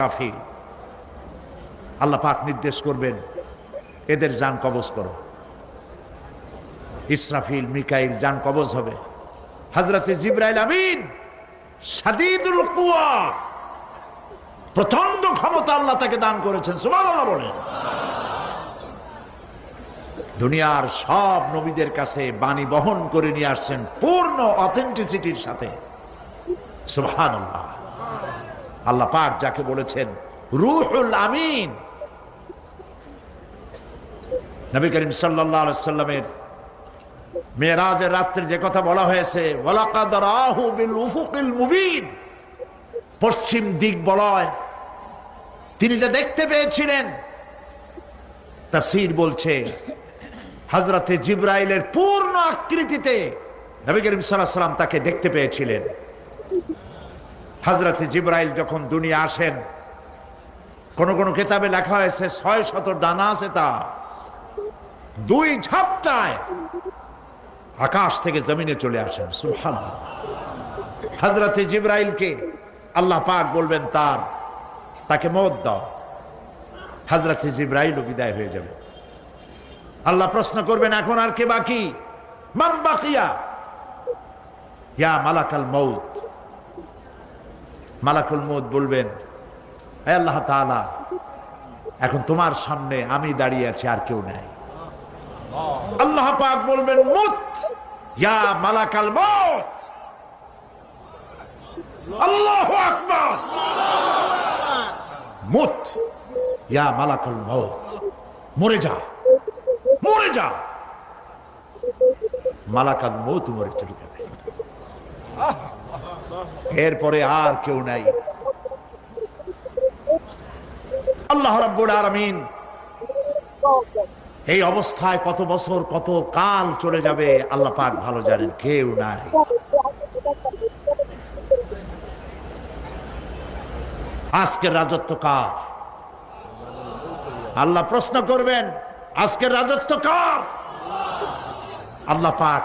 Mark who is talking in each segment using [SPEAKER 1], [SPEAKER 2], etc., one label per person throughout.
[SPEAKER 1] কাফিল আল্লাহ পাক নির্দেশ করবেন, এদের যান কবজ করো। ইসরাফিল, মিকাইল, যান কবজ হবে। হজরতে জিব্রাইল আমিন সাদিদুল কুয়া প্রচণ্ড ক্ষমতা আল্লাহ তাকে দান করেছেন, সুবহানাল্লাহ বলেন। দুনিয়ার সব নবীদের কাছে বাণী বহন করে নিয়ে আসছেন পূর্ণ অথেন্টিসিটির সাথে। সুবহানাল্লাহ। আল্লাহ পাক যাকে বলেছেন, রুহুল আমিন। নবী করিম আলাইহি সাল্লামের মেয়েরাজের রাত্রে যে কথা বলা হয়েছে পশ্চিম দিক বলয়। তিনি যে দেখতে পেয়েছিলেন, তাফসীর বলছে, হযরতে জিব্রাইলের পূর্ণ আকৃতিতে নবী করিম আলাইহি সাল্লাম তাকে দেখতে পেয়েছিলেন। হজরতে জিব্রাইল যখন দুনিয়া আসেন, কোন কোন কেতাবে লেখা হয়েছে, ছয় শত ডানা আছে তা দুই ঝাপটায় আকাশ থেকে জমিনে চলে আসেন সুহান হজরতে জিব্রাইলকে আল্লাহ পাক বলবেন, তার, তাকে মত দাও। হজরতে জিব্রাইলও বিদায় হয়ে যাবে। আল্লাহ প্রশ্ন করবেন, এখন আর কে বাকি? মাম বাকিয়া? ইয়া মালাকাল মৌত মালাকুল মৌত বলবেন "এ আল্লাহ তাআলা, এখন তোমার সামনে আমি দাঁড়িয়ে আছি, আর কেউ নাই। আল্লাহ পাক বলবেন মুত ইয়া মালাকাল মৌত আল্লাহু মুত মালাকুল মৌত মরে যা! মরে যা! মালাকাল মৌত মরে চলে যাবে। এরপরে আর কেউ নাই। আল্লাহ রাব্বুল আলামিন এই অবস্থায় কত বছর, কত কাল চলে যাবে, আল্লাহ পাক ভালো জানেন, কেউ নাই। আজকের রাজত্ব কার? আল্লাহ প্রশ্ন করবেন, আজকের রাজত্ব কার? আল্লাহ পাক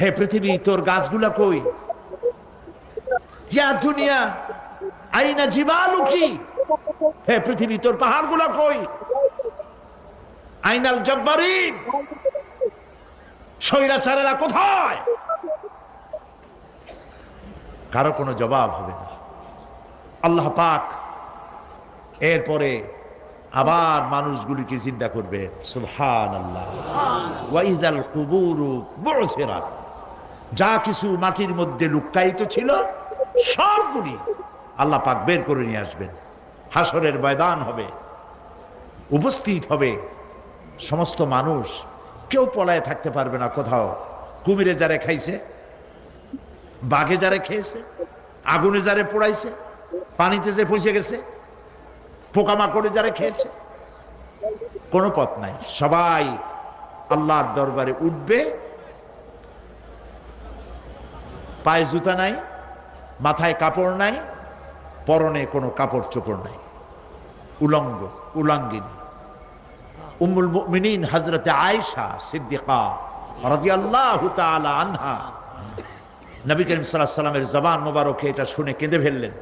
[SPEAKER 1] হে পৃথিবী, তোর গাছগুলা কই? ইয়া দুনিয়া, আইনা জিবালু কি? হে পৃথিবী, তোর পাহাড়গুলা কই? আইনাল জব্বারিন, স্বৈরাচারেরা কোথায়? কারও কোনো জবাব হবে না। আল্লাহ পাক এরপরে আবার মানুষগুলিকে চিন্তা করবে সুবহান আল্লাহ ওয়াইজাল কুবুরু বুসিরাত। যা কিছু মাটির মধ্যে লুক্কায়িত ছিল, সবগুলি আল্লাহ পাক বের করে নিয়ে আসবেন। হাসরের ময়দান হবে, উপস্থিত হবে সমস্ত মানুষ। কেউ পলায় থাকতে পারবে না কোথাও। কুমিরে যারে খাইছে, বাঘে যারে খেয়েছে, আগুনে যারে পোড়াইছে, পানিতে যে ফসে গেছে, পোকামাকড়ে যারা খেয়েছে, কোনো পথ নাই। সবাই আল্লাহর দরবারে উঠবে পায়ে জুতা নাই, মাথায় কাপড় নাই, পরনে কোনো কাপড় চোপড় নাই। উলঙ্গ, উলাঙ্গিনী। উম্মুল মুমিনিন হজরতে আয়েশা সিদ্দিকা রাদিয়াল্লাহু তাআলা আনহা। নবী করিম আলাইহি সাল্লামের জবান মোবারকে এটা শুনে কেঁদে ফেললেন।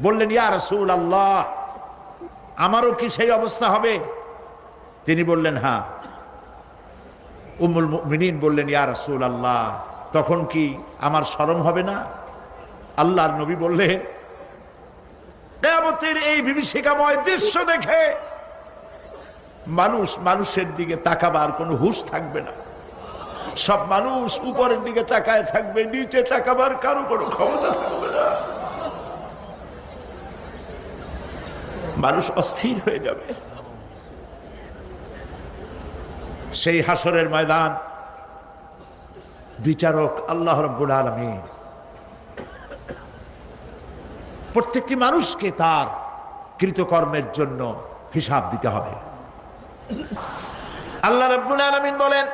[SPEAKER 1] বললেন, ইয়া রাসূল আল্লাহ আমারও কি সেই অবস্থা হবে? তিনি বললেন হ্যাঁ। উম্মুল মুমিনিন বললেন, ইয়া রাসূল আল্লাহ তখন কি আমার শরম হবে না? আল্লাহর নবী বললেন, কেয়ামতের এই বিভীষিকাময় দৃশ্য দেখে মানুষ মানুষের দিকে তাকাবার কোনো হুশ থাকবে না। সব মানুষ উপরের দিকে তাকায় থাকবে, নিচে তাকাবার কারও কোনো ক্ষমতা থাকবে না। মানুষ অস্থির হয়ে যাবে। সেই হাসরের ময়দান বিচারক আল্লাহ রব্বুল আলমী প্রত্যেকটি মানুষকে তার কৃতকর্মের জন্য হিসাব দিতে হবে। আল্লাহ রব্বুল আলমিন বলেন,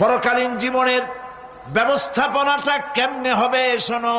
[SPEAKER 1] পরকালীন জীবনের ব্যবস্থাপনাটা কেমনে হবে শোনো।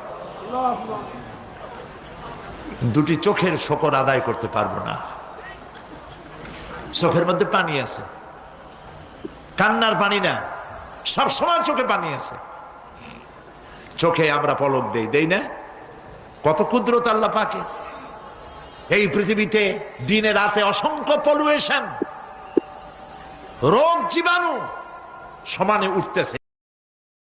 [SPEAKER 1] দুটি চোখের শকর আদায় করতে পারব না। চোখের মধ্যে পানি আছে। কান্নার পানি না। সব সময় চোখে পানি আছে। চোখে আমরা পলক দেই দেই না? কত কুদরত আল্লাহ পাকে। এই পৃথিবীতে দিনে রাতে অসংখ্য পলুয়েশন রোগ জীবাণু সমানে উঠতেছে।